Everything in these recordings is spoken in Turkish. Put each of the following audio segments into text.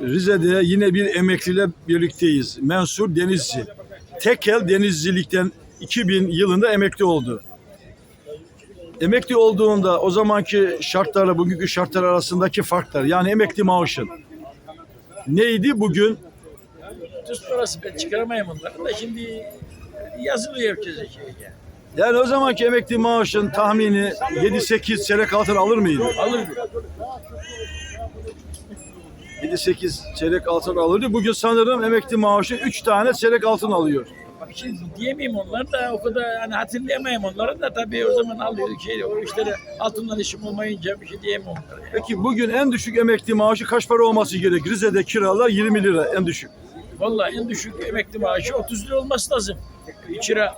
Rize'de yine bir emekliyle birlikteyiz. Mensur Denizci. Tekel denizcilikten 2000 yılında emekli oldu. Emekli olduğunda o zamanki şartlarla bugünkü şartlar arasındaki farklar yani emekli maaşın neydi bugün? Tuz parası ben çıkaramayayım onları da şimdi yazılıyor herkese şey yani. Yani o zamanki emekli maaşın tahmini 7-8 çeyrek altın alır mıydı? Alır 7-8 çeyrek altın alırdı. Bugün sanırım emekli maaşı 3 tane çeyrek altın alıyor. Bak şimdi diyemeyim onları da o kadar hani hatırlayamayayım onları da tabii o zaman alıyorduk şey o işleri altından işim olmayınca bir şey diyemem onlara. Yani. Peki bugün en düşük emekli maaşı kaç para olması gerek? Rize'de kiralar 20 lira en düşük. Vallahi en düşük emekli maaşı 30 lira olması lazım. Kira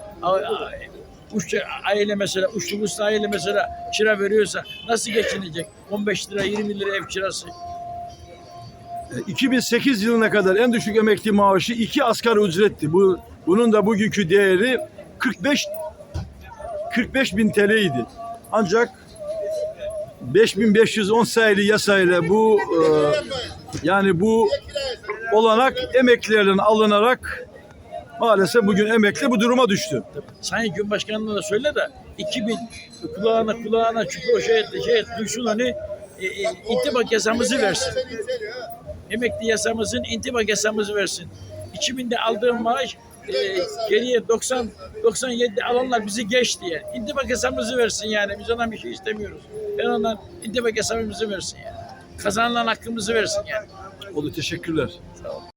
uç aile mesela uçlu aile mesela kira veriyorsa nasıl geçinecek? 15 lira 20 lira ev kirası. E, 2008 yılına kadar en düşük emekli maaşı 2 asgari ücretti. Bu bunun da bugünkü değeri 45 45 bin TL idi. Ancak 5510 sayılı yasayla bu e, yani bu olanak emeklilerden alınarak maalesef bugün emekli bu duruma düştü. Sayın Cumhurbaşkanı'na da söyle de 2000 kulağına kulağına çünkü o şey şey duysun hani e, e, intibak yasamızı versin. Emekli yasamızın intibak yasamızı versin. 2000'de aldığım maaş e, geriye 90 97 alanlar bizi geç diye. İntibak yasamızı versin yani. Biz ondan bir şey istemiyoruz. Ben ondan intibak yasamımızı versin yani. Kazanılan hakkımızı versin yani. Oldu teşekkürler. Sağ olun.